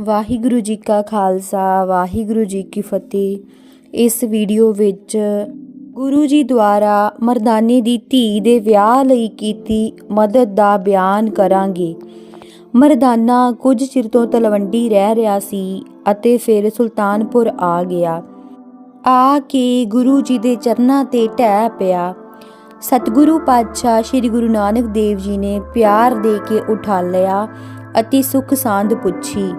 ਵਾਹਿਗੁਰੂ ਜੀ ਕਾ ਖਾਲਸਾ, ਵਾਹਿਗੁਰੂ ਜੀ ਕੀ ਫਤਿਹ। ਇਸ ਵੀਡੀਓ ਵਿੱਚ ਗੁਰੂ ਜੀ ਦੁਆਰਾ ਮਰਦਾਨੇ ਦੀ ਧੀ ਦੇ ਵਿਆਹ ਲਈ ਕੀਤੀ ਮਦਦ ਦਾ ਬਿਆਨ ਕਰਾਂਗੇ। ਮਰਦਾਨਾ ਕੁਝ ਚਿਰ ਤੋਂ ਤਲਵੰਡੀ ਰਹਿ ਰਿਹਾ ਸੀ ਅਤੇ ਫਿਰ ਸੁਲਤਾਨਪੁਰ ਆ ਗਿਆ। ਆ ਕੇ ਗੁਰੂ ਜੀ ਦੇ ਚਰਨਾਂ ਤੇ ਢਹਿ ਪਿਆ। ਸਤਿਗੁਰੂ ਪਾਤਸ਼ਾਹ ਸ੍ਰੀ ਗੁਰੂ ਨਾਨਕ ਦੇਵ ਜੀ ਨੇ ਪਿਆਰ ਦੇ ਕੇ ਉਠਾ ਲਿਆ ਅਤੇ ਸੁਖ ਸਾਂਦ ਪੁੱਛੀ।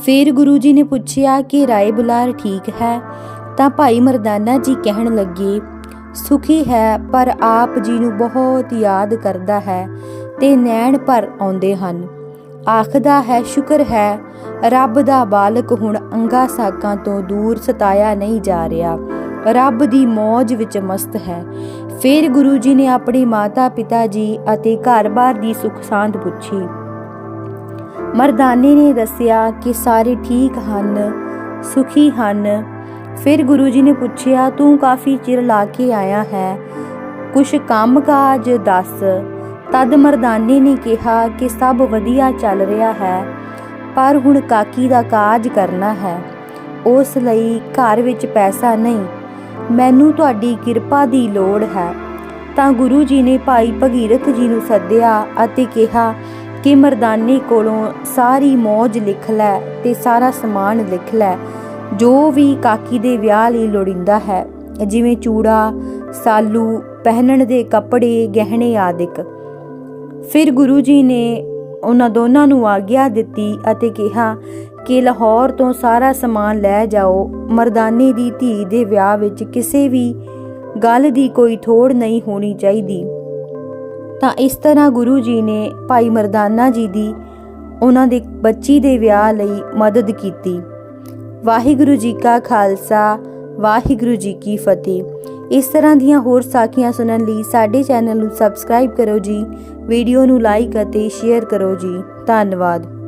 ਫਿਰ ਗੁਰੂ ਜੀ ਨੇ ਪੁੱਛਿਆ ਕਿ ਰਾਏ ਬੁਲਾਰ ਠੀਕ ਹੈ? ਤਾਂ ਭਾਈ ਮਰਦਾਨਾ ਜੀ ਕਹਿਣ ਲੱਗੇ, ਸੁਖੀ ਹੈ, ਪਰ ਆਪ ਜੀ ਨੂੰ ਬਹੁਤ ਯਾਦ ਕਰਦਾ ਹੈ ਤੇ ਨੈਣ ਭਰ ਆਉਂਦੇ ਹਨ। ਆਖਦਾ ਹੈ, ਸ਼ੁਕਰ ਹੈ, ਰੱਬ ਦਾ ਬਾਲਕ ਹੁਣ ਅੰਗਾ ਸਾਕਾਂ ਤੋਂ ਦੂਰ ਸਤਾਇਆ ਨਹੀਂ ਜਾ ਰਿਹਾ। ਰੱਬ ਦੀ ਮੌਜ ਵਿੱਚ ਮਸਤ ਹੈ। ਫਿਰ ਗੁਰੂ ਜੀ ਨੇ ਆਪਣੇ ਮਾਤਾ ਪਿਤਾ ਜੀ ਅਤੇ ਘਰ-ਬਾਰ ਦੀ ਸੁਖ ਸਾਂਦ ਪੁੱਛੀ। ਮਰਦਾਨੇ ਨੇ ਦੱਸਿਆ ਕਿ ਸਾਰੇ ਠੀਕ ਹਨ, ਸੁਖੀ ਹਨ। ਫਿਰ ਗੁਰੂ ਜੀ ਨੇ ਪੁੱਛਿਆ, ਤੂੰ ਕਾਫੀ ਚਿਰ ਲਾ ਕੇ ਆਇਆ ਹੈ, ਕੁਛ ਕੰਮਕਾਜ ਦੱਸ? ਤਦ ਮਰਦਾਨੇ ਨੇ ਕਿਹਾ ਕਿ ਸਭ ਵਧੀਆ ਚੱਲ ਰਿਹਾ ਹੈ, ਪਰ ਹੁਣ ਕਾਕੀ ਦਾ ਕਾਜ ਕਰਨਾ ਹੈ। ਉਸ ਲਈ ਘਰ ਵਿੱਚ ਪੈਸਾ ਨਹੀਂ, ਮੈਨੂੰ ਤੁਹਾਡੀ ਕਿਰਪਾ ਦੀ ਲੋੜ ਹੈ। ਤਾਂ ਗੁਰੂ ਜੀ ਨੇ ਭਾਈ ਭਗੀਰਥ ਜੀ ਨੂੰ ਸੱਦਿਆ ਅਤੇ ਕਿਹਾ ਕਿ ਮਰਦਾਨੇ ਕੋਲੋਂ ਸਾਰੀ ਮੌਜ ਲਿਖ ਲੈ ਤੇ ਸਾਰਾ ਸਮਾਨ ਲਿਖ ਲੈ। ਜੋ ਵੀ ਕਾਕੀ ਦੇ ਵਿਆਹ ਲਈ ਲੋੜਿੰਦਾ ਹੈ, ਜਿਵੇਂ ਚੂੜਾ, ਸਾਲੂ, ਪਹਿਨਣ ਦੇ ਕੱਪੜੇ, ਗਹਿਣੇ ਆਦਿਕ। ਫਿਰ ਗੁਰੂ ਜੀ ਨੇ ਉਹਨਾਂ ਦੋਨਾਂ ਨੂੰ ਆਗਿਆ ਦਿੱਤੀ ਅਤੇ ਕਿਹਾ ਕਿ ਲਾਹੌਰ ਤੋਂ ਸਾਰਾ ਸਮਾਨ ਲੈ ਜਾਓ। ਮਰਦਾਨੇ ਦੀ ਧੀ ਦੇ ਵਿਆਹ ਵਿੱਚ ਕਿਸੇ ਵੀ ਗੱਲ ਦੀ ਕੋਈ ਥੋੜ ਨਹੀਂ ਹੋਣੀ ਚਾਹੀਦੀ। ਤਾਂ ਇਸ ਤਰ੍ਹਾਂ ਗੁਰੂ ਜੀ ਨੇ ਭਾਈ ਮਰਦਾਨਾ ਜੀ ਦੀ ਉਹਨਾਂ ਦੇ ਬੱਚੀ ਦੇ ਵਿਆਹ ਲਈ ਮਦਦ ਕੀਤੀ। ਵਾਹਿਗੁਰੂ ਜੀ ਕਾ ਖਾਲਸਾ, ਵਾਹਿਗੁਰੂ ਜੀ ਕੀ ਫਤਿਹ। ਇਸ ਤਰ੍ਹਾਂ ਦੀਆਂ ਹੋਰ ਸਾਖੀਆਂ ਸੁਣਨ ਲਈ ਸਾਡੇ ਚੈਨਲ ਨੂੰ ਸਬਸਕ੍ਰਾਈਬ ਕਰੋ ਜੀ, ਵੀਡੀਓ ਨੂੰ ਲਾਈਕ ਅਤੇ ਸ਼ੇਅਰ ਕਰੋ ਜੀ। ਧੰਨਵਾਦ।